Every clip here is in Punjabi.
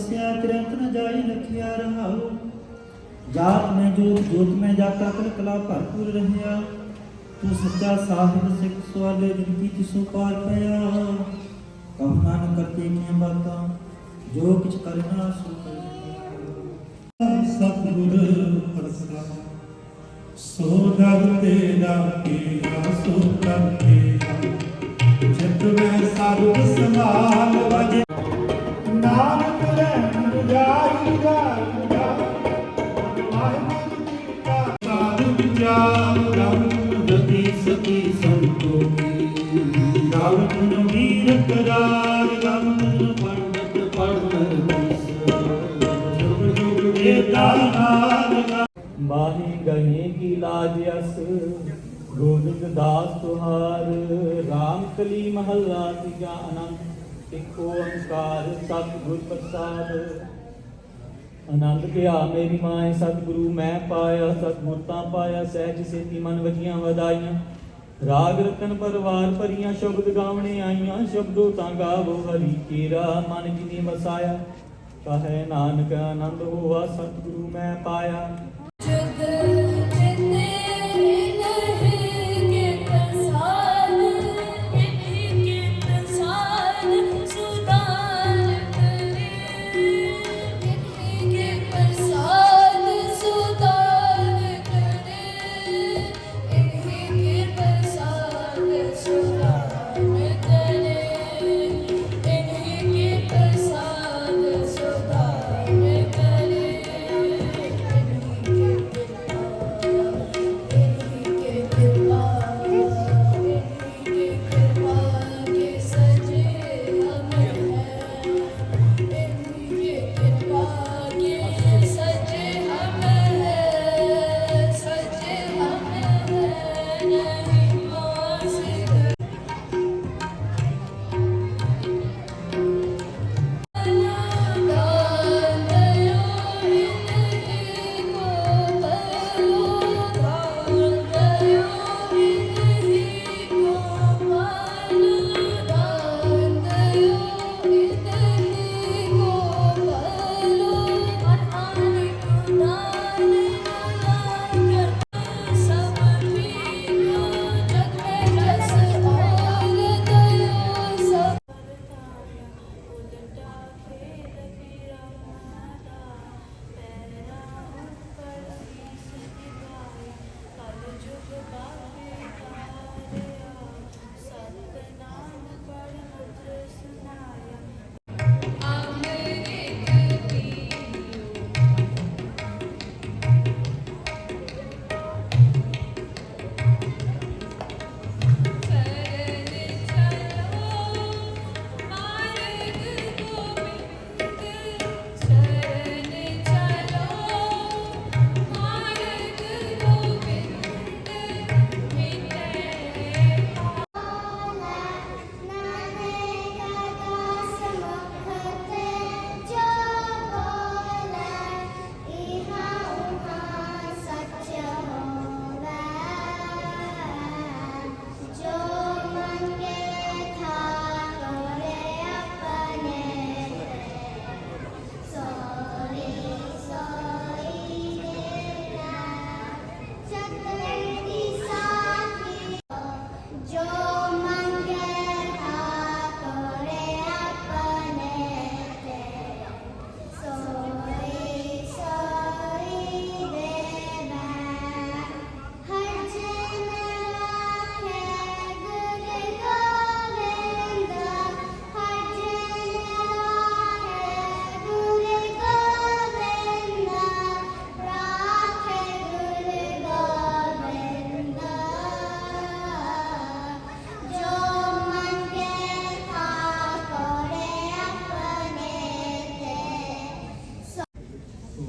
ਵਸਿਆ ਤਿਰੰਤ ਨ ਜਾਈ ਲਖਿਆ ਰਹਾਉ। ਜਾਤ ਮੈਂ ਜੋਤ ਜੋਤ ਮੈਂ ਜਾਤਾ ਕਲ ਕਲਾ ਭਰਪੂਰ ਰਹਿਆ। ਤੂੰ ਸੱਚਾ ਸਾਹਿਬ, ਸਿੱਖ ਸਵਾਲੇ ਜਿਨ ਕੀ ਤਿਸੋ ਪਾਰ ਪਿਆ। ਕਹਨਾ ਨ ਕਰਤੇ ਕੀਆਂ ਬਾਤਾਂ, ਜੋ ਕਿਛ ਕਰਨਾ ਸੋ ਕਰਿਆ ਸਤਿਗੁਰ ਪ੍ਰਸਾਦ ਸੋ ਦਰ ਤੇਰਾ ਰਮ ਗੁਣ ਵੀਰ ਕਰਾਰ ਰਮ ਪੰਡਤ ਪੜਨ ਜੁਗ ਜੁਗ ਵੇਦਾ ਨਾਮ ਮਾਹੀ ਗਹੇ ਕੀ ਲਾਜ ਅਸ, ਗੋਬਿੰਦ ਦਾਸ ਤੁਹਾਰ। RAM ਕਲੀ ਮਹੱਲਾ ਤੀਜਾ ਅਨੰਦ ਇੱਕ ਓੰਕਾਰ ਸਤਿਗੁਰ ਪ੍ਰਸਾਦ। ਆਨੰਦ ਪਿਆ ਮੇਰੀ ਮਾਂ ਸਤਿਗੁਰੂ, ਮੈਂ ਪਾਇਆ ਸਤਿਗੁਰ ਤਾਂ ਪਾਇਆ, ਸਹਿਜ ਸੇਤੀ ਮਨ ਵਜੀਆਂ ਵਧਾਈਆਂ। ਰਾਗ ਰਤਨ ਪਰਵਾਰ ਭਰੀਆਂ ਸ਼ਬਦ ਗਾਵਣੇ ਆਈਆਂ, ਸ਼ਬਦੋ ਤਾਂ ਗਾਵੋ ਹਰੀ ਕੀਰਾ, ਮਨ ਜਿਨੇ ਵਸਾਇਆ ਕਹੇ ਨਾਨਕ ਆਨੰਦ ਹੋਆ, ਸਤਿਗੁਰੂ ਮੈਂ ਪਾਇਆ।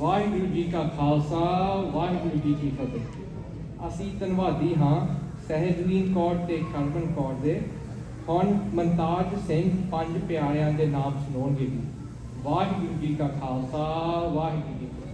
ਵਾਹਿਗੁਰੂ ਜੀ ਕਾ ਖਾਲਸਾ, ਵਾਹਿਗੁਰੂ ਜੀ ਕੀ ਫਤਿਹ। ਅਸੀਂ ਧੰਨਵਾਦੀ ਹਾਂ ਸਹਿਜਦੀਨ ਕੌਰ ਤੇ ਕਰਮਨ ਕੌਰ ਦੇ। ਹੁਣ ਮਨਤਾਜ ਸਿੰਘ ਪੰਜ ਪਿਆਰਿਆਂ ਦੇ ਨਾਮ ਸੁਣਾਉਣਗੇ ਵਾਹਿਗੁਰੂ ਜੀ ਕਾ ਖਾਲਸਾ, ਵਾਹਿਗੁਰੂ ਜੀ ਫਤਿਹ।